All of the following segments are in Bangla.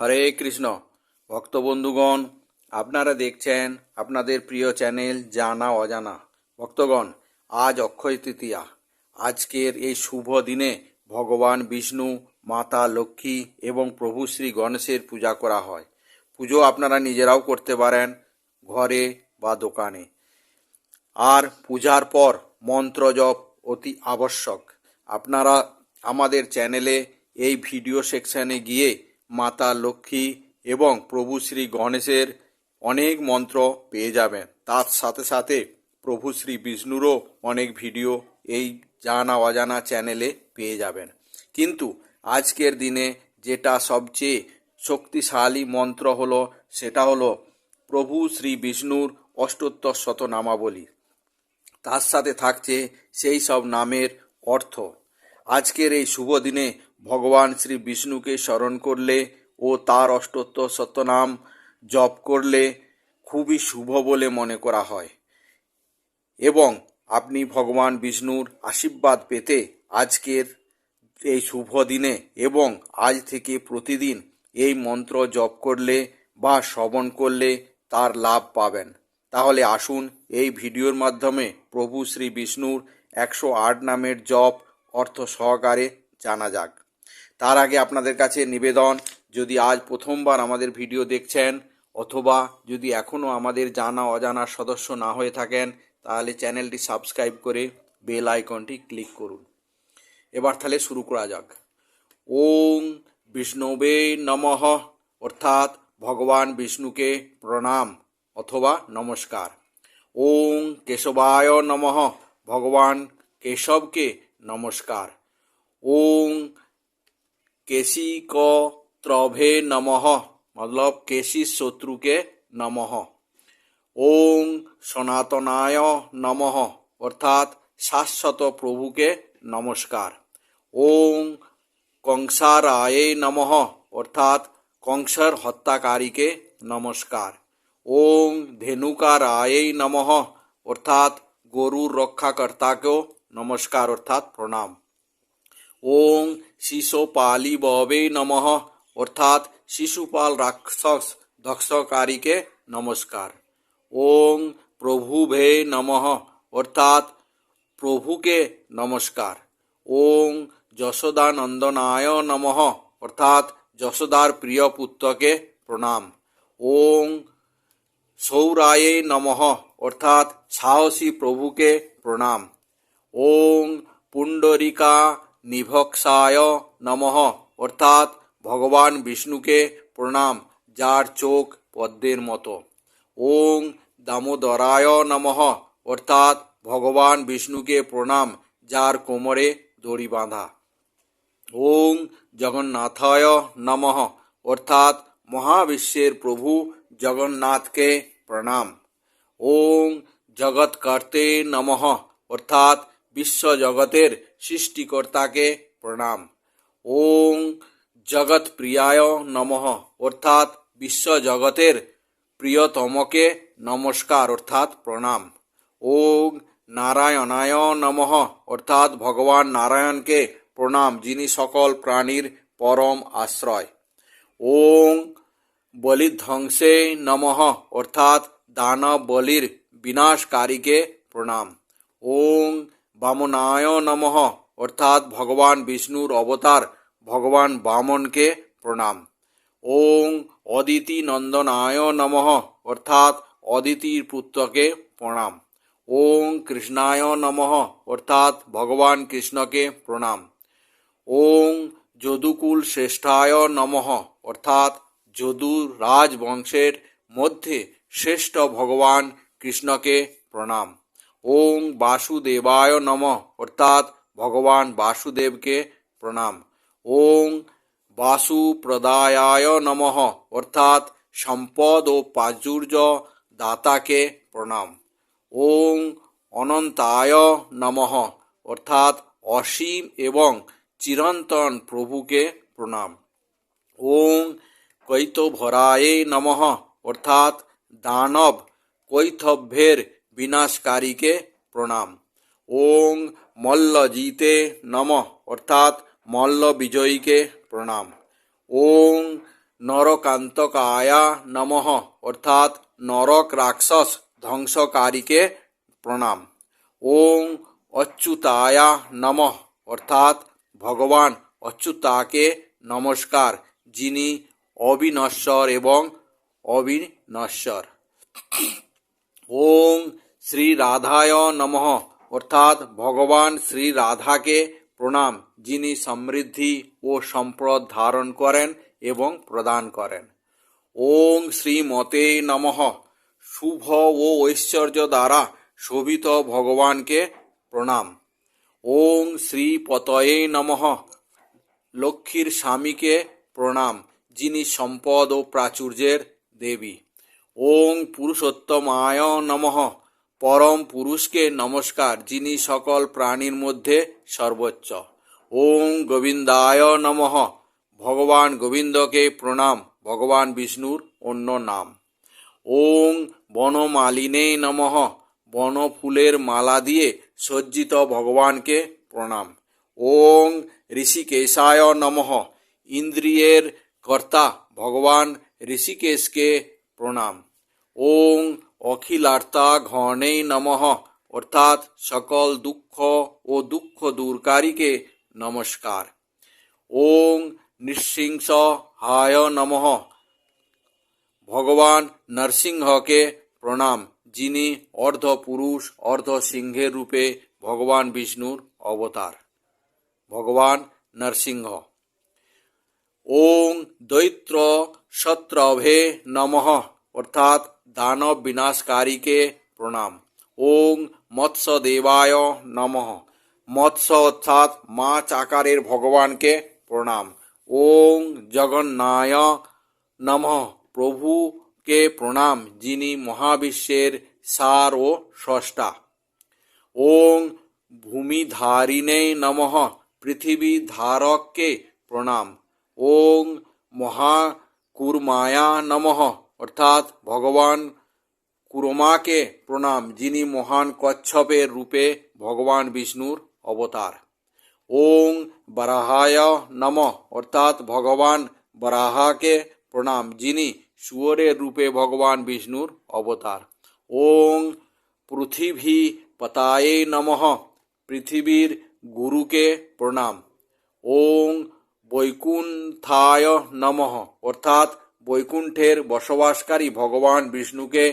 হরে কৃষ্ণ। ভক্তবন্ধুগণ আপনারা দেখছেন আপনাদের প্রিয় চ্যানেল জানা অজানা। ভক্তগণ, আজ অক্ষয় তৃতীয়া। আজকের এই শুভ দিনে ভগবান বিষ্ণু, মাতা লক্ষ্মী এবং প্রভু শ্রী গণেশের পূজা করা হয়। পুজো আপনারা নিজেরাও করতে পারেন, ঘরে বা দোকানে। আর পূজার পর মন্ত্র জপ অতি আবশ্যক। আপনারা আমাদের চ্যানেলে এই ভিডিও সেকশনে গিয়ে মাতা লক্ষ্মী এবং প্রভু শ্রী গণেশের অনেক মন্ত্র পেয়ে যাবেন। তার সাথে সাথে প্রভু শ্রী বিষ্ণুরও অনেক ভিডিও এই জানা অজানা চ্যানেলে পেয়ে যাবেন। কিন্তু আজকের দিনে যেটা সবচেয়ে শক্তিশালী মন্ত্র হলো, সেটা হলো প্রভু শ্রী বিষ্ণুর অষ্টোত্তর শত নামাবলী। তার সাথে থাকছে সেই সব নামের অর্থ। আজকের এই শুভ দিনে ভগবান শ্রী বিষ্ণুকে স্মরণ করলে ও তার অষ্টোত্তর শতনাম জপ করলে খুবই শুভ বলে মনে করা হয়। এবং আপনি ভগবান বিষ্ণুর আশীর্বাদ পেতে আজকের এই শুভ দিনে এবং আজ থেকে প্রতিদিন এই মন্ত্র জপ করলে বা শ্রবণ করলে তার লাভ পাবেন। তাহলে আসুন এই ভিডিওর মাধ্যমে প্রভু শ্রী বিষ্ণুর একশো আট নামের জপ অর্থ সহকারে জানা যাক। তার আগে আপনাদের কাছে নিবেদন, যদি আজ প্রথমবার আমাদের ভিডিও দেখছেন অথবা যদি এখনও আমাদের জানা, অজানা সদস্য না হয়ে থাকেন, তাহলে চ্যানেলটি সাবস্ক্রাইব করে বেল আইকনটি ক্লিক করুন। এবার তাহলে শুরু করা যাক। ওং বিষ্ণবে নমঃ, অর্থাৎ ভগবান বিষ্ণুকে প্রণাম অথবা নমস্কার। ওং কেশবায় নমঃ, ভগবান কেশবকে নমস্কার। ওং केसी को त्रभे नमः मतलब केसी शत्रु के नमः। ओं सनातनाय नमः, अर्थात शाश्वत प्रभु के नमस्कार। ओं कंसाराय नमः, अर्थात कंसर हत्याकारी के नमस्कार। ओं धेनुकाराय नमः, अर्थात गोरु रक्षाकर्ता को नमस्कार, अर्थात प्रणाम। নমস্কার অর্থাৎ প্রণাম ওং শিশোপালি ববে নমঃ অর্থাৎ শিশুপাল রাক্ষস দক্ষকারীকে নমস্কার ওং প্রভুভে নমঃ অর্থাৎ প্রভুকে নমস্কার ওং যশোদানন্দনায় নমঃ অর্থাৎ যশোদার প্রিয় পুত্রকে প্রণাম ওং সৌরায়ে নমঃ অর্থাৎ সাহসী প্রভুকে প্রণাম ওং পুণ্ডরিকা নিভক্সায় নমঃ অর্থাৎ ভগবান বিষ্ণুকে প্রণাম যার চোখ পদ্মের মতো ওং দামোদরায় নমঃ অর্থাৎ ভগবান বিষ্ণুকে প্রণাম যার কোমরে দড়ি বাঁধা ওং জগন্নাথায় নমঃ অর্থাৎ মহাবিশ্বের প্রভু জগন্নাথকে প্রণাম ওং জগৎকর্তে নমঃ অর্থাৎ বিশ্ব জগতের সৃষ্টিকর্তাকে প্রণাম। ওং জগৎ প্রিয়ায় নমঃ। অর্থাৎ বিশ্ব জগতের প্রিয়তমকে নমস্কার, অর্থাৎ প্রণাম। ওং নারায়ণায় নমঃ। অর্থাৎ ভগবান নারায়ণকে প্রণাম, যিনি সকল প্রাণীর পরম আশ্রয়। ওং বলিধ্বংসে নমঃ। অর্থাৎ দানব বলির বিনাশকারীকে প্রণাম। ওং বামনায় নমঃ অর্থাৎ ভগবান বিষ্ণুর অবতার ভগবান বামনকে প্রণাম ওং অদিতি নন্দনায় নমঃ অর্থাৎ অদিতির পুত্রকে প্রণাম ওং কৃষ্ণায় নমঃ অর্থাৎ ভগবান কৃষ্ণকে প্রণাম ওং যদুকুল শ্রেষ্ঠায় নমঃ অর্থাৎ যদু রাজবংশের মধ্যে শ্রেষ্ঠ ভগবান কৃষ্ণকে প্রণাম ওং বাসুদেবায় নমঃ। অর্থাৎ ভগবান বাসুদেবকে প্রণাম। ওং বাসুপ্রদায়ায় নমঃ। অর্থাৎ সম্পদ ও প্রাচুর্য দাতাকে প্রণাম। ওং অনন্তায় নমঃ। অর্থাৎ অসীম এবং চিরন্তন প্রভুকে প্রণাম। ওং কৈতভরায়ে নমঃ। অর্থাৎ দানব কৈথভ্যের বিনাশকারীকে প্রণাম ওং মল্লজিতে নমঃ অর্থাৎ মল্ল বিজয়ীকে প্রণাম ওং নরকান্তকায়া নমঃ অর্থাৎ নরক রাক্ষস ধ্বংসকারীকে প্রণাম ওং অচ্যুতায়া নমঃ অর্থাৎ ভগবান অচ্যুতাকে নমস্কার যিনি অবিনশ্বর এবং অবিনশ্বর ওং শ্রী রাধায় নমঃ। অর্থাৎ ভগবান শ্রী রাধাকে প্রণাম, যিনি সমৃদ্ধি ও সম্পদ ধারণ করেন এবং প্রদান করেন। ওং শ্রীমতে নমঃ। শুভ ও ঐশ্বর্য দ্বারা শোভিত ভগবানকে প্রণাম। ওং শ্রীপতয়ে নমঃ। লক্ষ্মীর স্বামীকে প্রণাম, যিনি সম্পদ ও প্রাচুর্যের দেবী। ওং পুরুষোত্তমায় নমঃ। পরম পুরুষকে নমস্কার, যিনি সকল প্রাণীর মধ্যে সর্বোচ্চ। ওং গোবিন্দায় নমঃ। ভগবান গোবিন্দকে প্রণাম, ভগবান বিষ্ণুর অন্য নাম। ওং বনমালিনে নমঃ। বন ফুলের মালা দিয়ে সজ্জিত ভগবানকে প্রণাম। ওং ঋষিকেশায় নমঃ। ইন্দ্রিয়ের কর্তা ভগবান ঋষিকেশকে প্রণাম। ওং অখিলার্তা ঘনে নমঃ অর্থাৎ সকল দুঃখ ও দুঃখ দূরকারীকে নমস্কার ওং নৃসিংস হায় নমঃ ভগবান নরসিংহকে প্রণাম যিনি অর্ধ পুরুষ অর্ধ সিংহের রূপে ভগবান বিষ্ণুর অবতার ভগবান নরসিংহ ওং দৈত্র শত্রভে নমঃ অর্থাৎ দানব বিনাশকারীকে প্রণাম ওং মৎস্যদেবায় নমঃ মৎস্য অর্থাৎ মাছ আকারের ভগবানকে প্রণাম ওং জগন্নায় নমঃ প্রভুকে প্রণাম যিনি মহাবিশ্বের সার ও স্রষ্টা ওং ভূমিধারিণে নমঃ পৃথিবী ধারককে প্রণাম ওং মহাকুরমায়া নমঃ অর্থাৎ ভগবান কুরমাকে প্রণাম যিনি মহান কচ্ছপের রূপে ভগবান বিষ্ণুর অবতার ওং বরাহায় নমঃ অর্থাৎ ভগবান বরাহাকে প্রণাম যিনি শুয়োরের রূপে ভগবান বিষ্ণুর অবতার ওং পৃথিবী পতায়ে নমঃ পৃথিবীর গুরুকে প্রণাম ওং বৈকুণ্ঠায় নমঃ অর্থাৎ বৈকুণ্ঠের বসবাসকারী ভগবান বিষ্ণুকে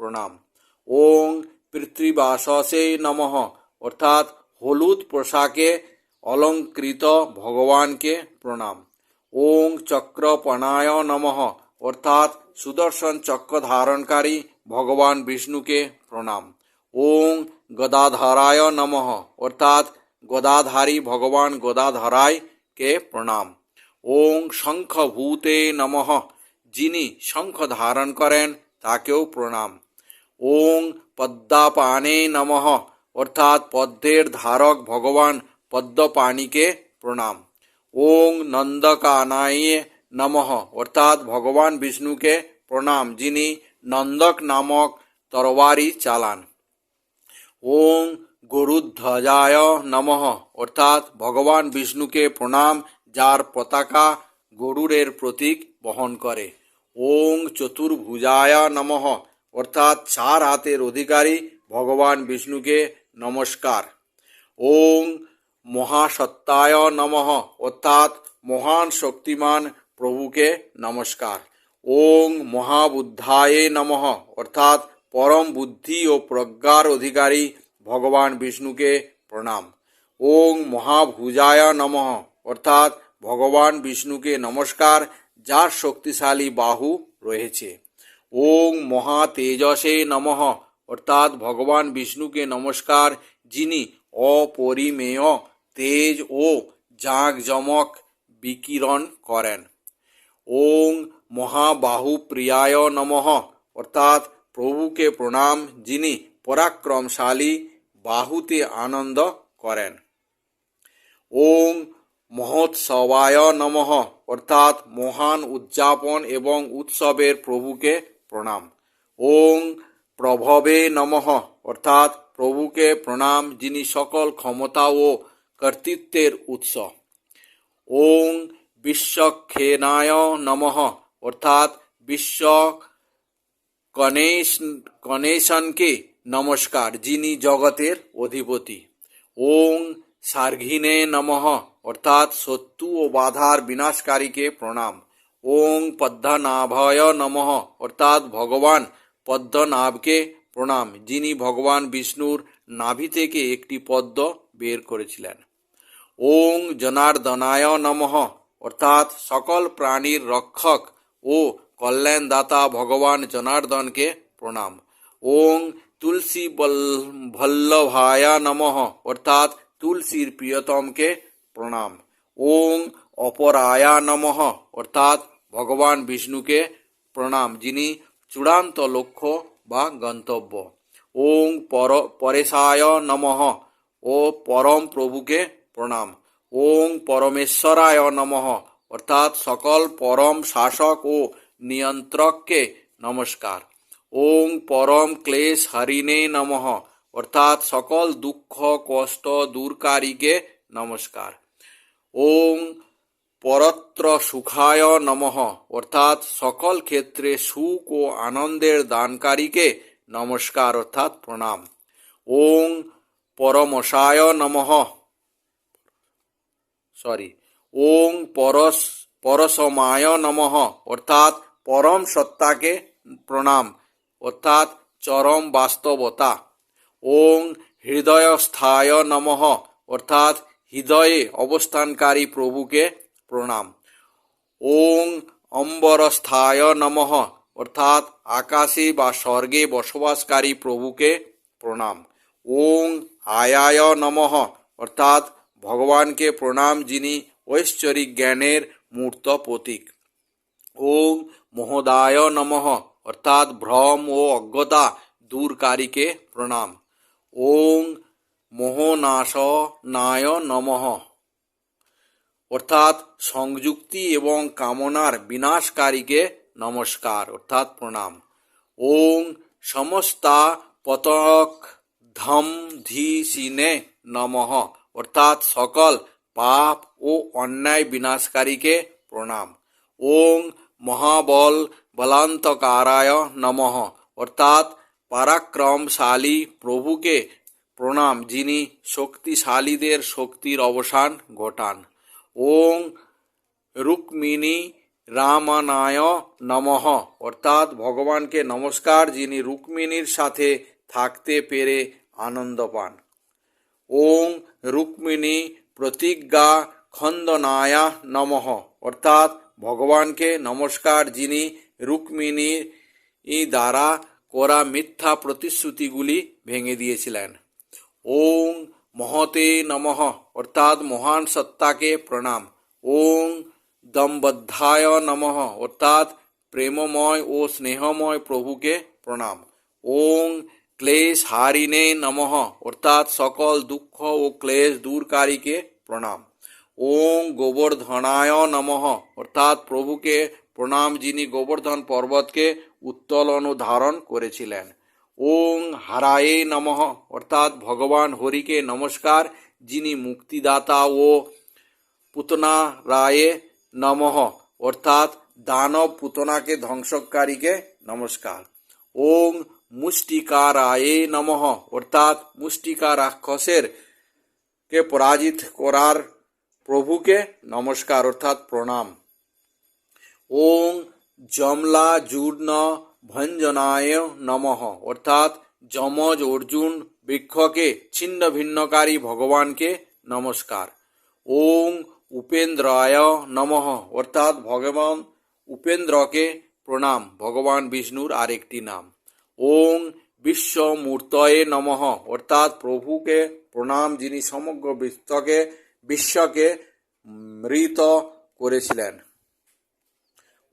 প্রণাম ওং পিতৃবাসসে নমঃ অর্থাৎ হলুদ পোশাকে অলঙ্কৃত ভগবানকে প্রণাম ওং চক্রপণায় নমঃ অর্থাৎ সুদর্শন চক্র ধারণকারী ভগবান বিষ্ণুকে প্রণাম ওং গদাধরায় নমঃ অর্থাৎ গদাধারী ভগবান গদাধরায় কে প্রণাম ওং শঙ্খভূতে নমঃ যিনি শঙ্খ ধারণ করেন, তাকেও প্রণাম। ওং পদ্মাপানে নমঃ। অর্থাৎ পদ্মের ধারক ভগবান পদ্মপাণিকে প্রণাম। ওং নন্দকানায়ে নমঃ। অর্থাৎ ভগবান বিষ্ণুকে প্রণাম, যিনি নন্দক নামক তরবারি চালান। ওং গরুধ্বজায় নমঃ। অর্থাৎ ভগবান বিষ্ণুকে প্রণাম, যার পতাকা গরুরের প্রতীক বহন করে। ओम चतुर्भुजाय नम। अर्थात चार हाथ अधिकारी, भगवान विष्णु के नमस्कार। ओं महासत्ताय नम। अर्थात महान शक्तिमान प्रभु के नमस्कार। ओं महाबुद्धाय नम। अर्थात परम बुद्धि और प्रज्ञार अधिकारी, भगवान विष्णु के प्रणाम। ओं महाभुजाय नम। अर्थात भगवान विष्णु के नमस्कार। যার শক্তিশালী বাহু রয়েছে। ওং মহা তেজসে নমঃ। অর্থাৎ ভগবান বিষ্ণুকে নমস্কার, যিনি অপরিমেয় তেজ ও জাঁকজমক বিকিরণ করেন। ওং মহাবাহু প্রিয়ায় নমঃ। অর্থাৎ প্রভুকে প্রণাম, যিনি পরাক্রমশালী বাহুতে আনন্দ করেন। ওং মহোৎসবায় নমঃ। অর্থাৎ মহান উদযাপন এবং উৎসবের প্রভুকে প্রণাম। ওং প্রভবে নমঃ। অর্থাৎ প্রভুকে প্রণাম, যিনি সকল ক্ষমতা ও কর্তৃত্বের উৎস। ওং বিশ্বক্ষেনায় নমঃ। অর্থাৎ বিশ্ব গণেশ গণেশনকে নমস্কার, যিনি জগতের অধিপতি। ওং সার্ঘিনে নমঃ অর্থাৎ শত্রু ও বাধার বিনাশকারীকে প্রণাম ওং পদ্মনাভয় নমঃ অর্থাৎ ভগবান পদ্মনাভকে প্রণাম যিনি ভগবান বিষ্ণুর নাভি থেকে একটি পদ্ম বের করেছিলেন ওং জনার্দনায় নমঃ অর্থাৎ সকল প্রাণীর রক্ষক ও কল্যাণদাতা ভগবান জনার্দনকে প্রণাম ওং তুলসী বল- ভল্লভায় নমঃ অর্থাৎ তুলসীর প্রিয়তমকে প্রণাম ওং অপরায়া নমঃ অর্থাৎ ভগবান বিষ্ণুকে প্রণাম যিনি চূড়ান্ত লক্ষ্য বা গন্তব্য ওং পর পরেশায় নমঃ ও পরম প্রভুকে প্রণাম ওং পরমেশ্বরায় নমঃ অর্থাৎ সকল পরম শাসক ও নিয়ন্ত্রককে নমস্কার ওং পরম ক্লেশ হরিণে নমঃ অর্থাৎ সকল দুঃখ কষ্ট দূরকারীকে নমস্কার ওং পরত্র সুখায় নমঃ অর্থাৎ সকল ক্ষেত্রে সুখ ও আনন্দের দানকারীকে নমস্কার অর্থাৎ প্রণাম ওং পরমশায় নমঃ সরি ওং পরস পরসমায় নমঃ অর্থাৎ পরম সত্তাকে প্রণাম অর্থাৎ চরম বাস্তবতা ওং হৃদয়স্থায় নমঃ। অর্থাৎ হৃদয়ে অবস্থানকারী প্রভুকে প্রণাম। ওং অম্বরস্থায় নমঃ। অর্থাৎ আকাশে বা স্বর্গে বসবাসকারী প্রভুকে প্রণাম। ওং আয়ায় নমঃ। অর্থাৎ ভগবানকে প্রণাম যিনি ঐশ্বরিক জ্ঞানের মূর্ত প্রতীক। ওং মহোদায় নমঃ। অর্থাৎ ভ্রম ও অজ্ঞতা দূরকারীকে প্রণাম। ওং মোহনাশ নায় নমঃ। অর্থাৎ সংযুক্তি এবং কামনার বিনাশকারীকে নমস্কার, অর্থাৎ প্রণাম। ওং সমস্তা পতক ধম ধি সিনে নমঃ। অর্থাৎ সকল পাপ ও অন্যায় বিনাশকারীকে প্রণাম। ওং মহাবল বলান্তকারায় নমঃ। অর্থাৎ পরাক্রমশালী প্রভুকে প্রণাম, যিনি শক্তিশালীদের শক্তির অবসান ঘটান। ওং রুক্মিণী রামানায় নমঃ। অর্থাৎ ভগবানকে নমস্কার, যিনি রুক্মিণীর সাথে থাকতে পেরে আনন্দ পান। ওং রুক্মিণী প্রতিজ্ঞা খন্দনায়া নমঃ। অর্থাৎ ভগবানকে নমস্কার, যিনি রুক্মিণীর দ্বারা করা মিথ্যা প্রতিশ্রুতিগুলি ভেঙে দিয়েছিলেন ওং মহতে নমঃ অর্থাৎ মহান সত্তাকে প্রণাম ওং দম্বদ্ধায় নমঃ অর্থাৎ প্রেমময় ও স্নেহময় প্রভুকে প্রণাম ওং ক্লেশ হারিনে নমঃ অর্থাৎ সকল দুঃখ ও ক্লেশ দূরকারীকে প্রণাম ওং গোবর্ধনায় নমঃ অর্থাৎ প্রভুকে প্রণাম যিনি গোবর্ধন পর্বতকে উত্তোলন ধারণ করেছিলেন। ওং হারায়ে নমঃ। অর্থাৎ ভগবান হরিকে নমস্কার, যিনি মুক্তিদাতা ও পুতনা রায়ে নমঃ। অর্থাৎ দানব পুতনাকে ধ্বংসকারীকে নমস্কার। ওং মুষ্টিকারায়ে নমঃ। অর্থাৎ মুষ্টিকা রাক্ষসের কে পরাজিত করার প্রভুকে নমস্কার, অর্থাৎ প্রণাম। ওং জমলা জূর্ণ ভঞ্জনায় নমঃ অর্থাৎ যমজ অর্জুন বৃক্ষকে ছিন্ন ভিন্নকারী ভগবানকে নমস্কার ওং উপেন্দ্রায় নমঃ অর্থাৎ ভগবান উপেন্দ্রকে প্রণাম ভগবান বিষ্ণুর আরেকটি নাম ওং বিশ্বমূর্তয়ে নমঃ অর্থাৎ প্রভুকে প্রণাম যিনি সমগ্র বিশ্বকে বিশ্বকে মৃত করেছিলেন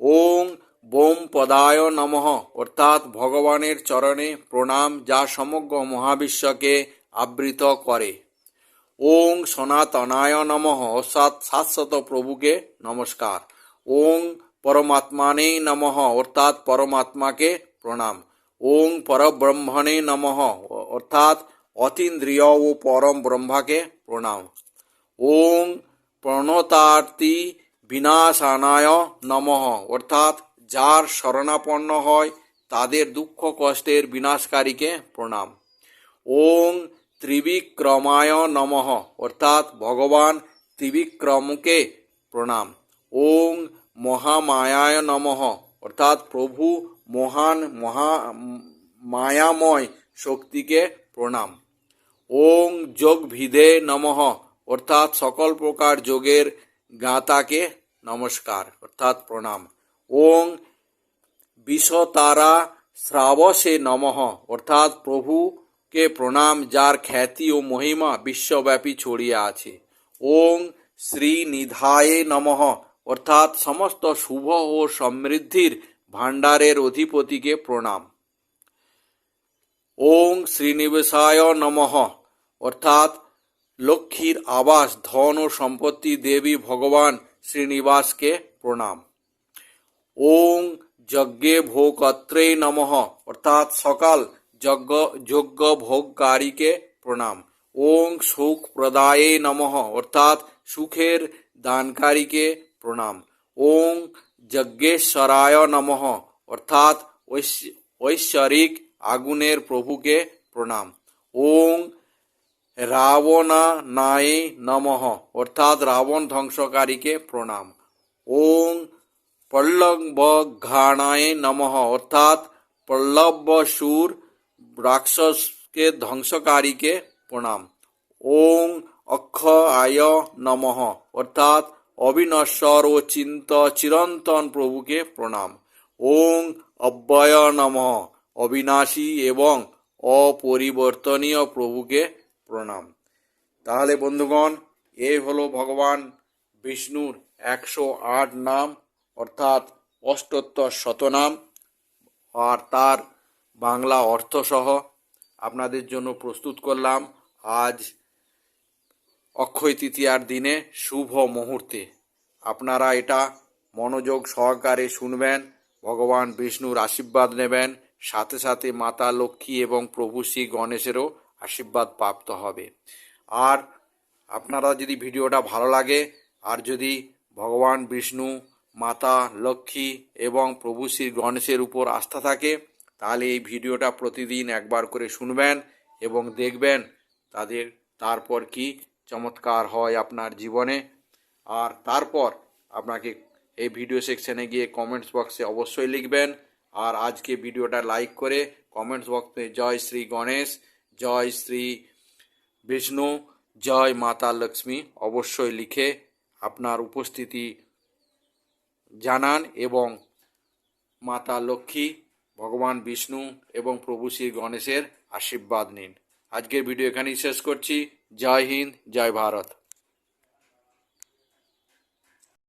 ওং বোম পদায় নমঃ। অর্থাৎ ভগবানের চরণে প্রণাম যা সমগ্র মহাবিশ্বকে আবৃত করে। ওং সনাতনায় নমঃ। অর্থাৎ শাশ্বত প্রভুকে নমস্কার। ওং পরমাত্মানে নমঃ। অর্থাৎ পরমাত্মাকে প্রণাম। ওং পরব্রহ্মণে নমঃ। অর্থাৎ অতীন্দ্রিয় ও পরম ব্রহ্মাকে প্রণাম। ওং প্রণতার্তি বিনাশানায় নমঃ। অর্থাৎ যার শরণাপন্ন হয়, তাদের দুঃখ কষ্টের বিনাশকারীকে প্রণাম। ওং ত্রিবিক্রমায় নমঃ। অর্থাৎ ভগবান ত্রিবিক্রমকে প্রণাম। ওং মহামায়ায় নমঃ। অর্থাৎ প্রভু মহান মহা মায়াময় শক্তিকে প্রণাম। ওং যোগভিদে নমঃ। অর্থাৎ সকল প্রকার যোগের গাতাকে নমস্কার অর্থাৎ প্রণাম ওং বিষতারা শ্রাবসে নমঃ অর্থাৎ প্রভুকে প্রণাম যার খ্যাতি ও মহিমা বিশ্বব্যাপী ছড়িয়ে আছে ওং শ্রীনিধায়ে নমঃ অর্থাৎ সমস্ত শুভ ও সমৃদ্ধির ভাণ্ডারের অধিপতিকে প্রণাম ওং শ্রীনিবাসায় নমঃ অর্থাৎ লক্ষ্মীর আবাস ধন ও সম্পত্তি দেবী ভগবান শ্রীনিবাসকে প্রণাম ওং যজ্ঞে ভোগত্রে নমঃ অর্থাৎ সকাল যজ্ঞ যজ্ঞ ভোগকারীকে প্রণাম ওং সুখ প্রদায়ে নমঃ অর্থাৎ সুখের দানকারীকে প্রণাম ওং যজ্ঞেশ্বরায় নমঃ অর্থাৎ ঐশ- ঐশ্বরিক আগুনের প্রভুকে প্রণাম ওং রাবণা নায়ে নমঃ অর্থাৎ রাবণ ধ্বংসকারীকে প্রণাম ওং পল্লবঘানায় নমঃ অর্থাৎ পল্লবসুর রাক্ষসকে ধ্বংসকারীকে প্রণাম ওং অক্ষ আয় নমঃ অর্থাৎ অবিনশ্বর ও চিন্ত চিরন্তন প্রভুকে প্রণাম ওং অব্যয় নমঃ অবিনাশী এবং অপরিবর্তনীয় প্রভুকে প্রণাম। তাহলে বন্ধুগণ, এ হলো ভগবান বিষ্ণুর একশো আট নাম, অর্থাৎ অষ্টোত্তর শতনাম, আর তার বাংলা অর্থসহ আপনাদের জন্য প্রস্তুত করলাম আজ অক্ষয় তৃতীয়ার দিনে শুভ মুহূর্তে। আপনারা এটা মনোযোগ সহকারে শুনবেন, ভগবান বিষ্ণুর আশীর্বাদ নেবেন, সাথে সাথে মাতা লক্ষ্মী এবং প্রভু শ্রী গণেশেরও আশীর্বাদ প্রাপ্ত হবে। আর আপনারা যদি ভিডিওটা ভালো লাগে, আর যদি ভগবান, বিষ্ণু, মাতা, লক্ষ্মী এবং প্রভু শ্রী গণেশের উপর আস্থা থাকে, তাহলে এই ভিডিওটা প্রতিদিন একবার করে শুনবেন এবং দেখবেন তাদের, তারপর কি চমৎকার হয় আপনার জীবনে। আর তারপর আপনাকে এই ভিডিও সেকশনে গিয়ে কমেন্টস বক্সে অবশ্যই লিখবেন। আর আজকে ভিডিওটা লাইক করে কমেন্টস বক্সে জয় শ্রী গণেশ। জয় শ্রী বিষ্ণু, জয় মাতা লক্ষ্মী অবশ্যই লিখে আপনার উপস্থিতি জানান এবং মাতা লক্ষ্মী, ভগবান বিষ্ণু এবং প্রভু শ্রী গণেশের আশীর্বাদ নিন। আজকের ভিডিও এখানেই শেষ করছি। জয় হিন্দ, জয় ভারত।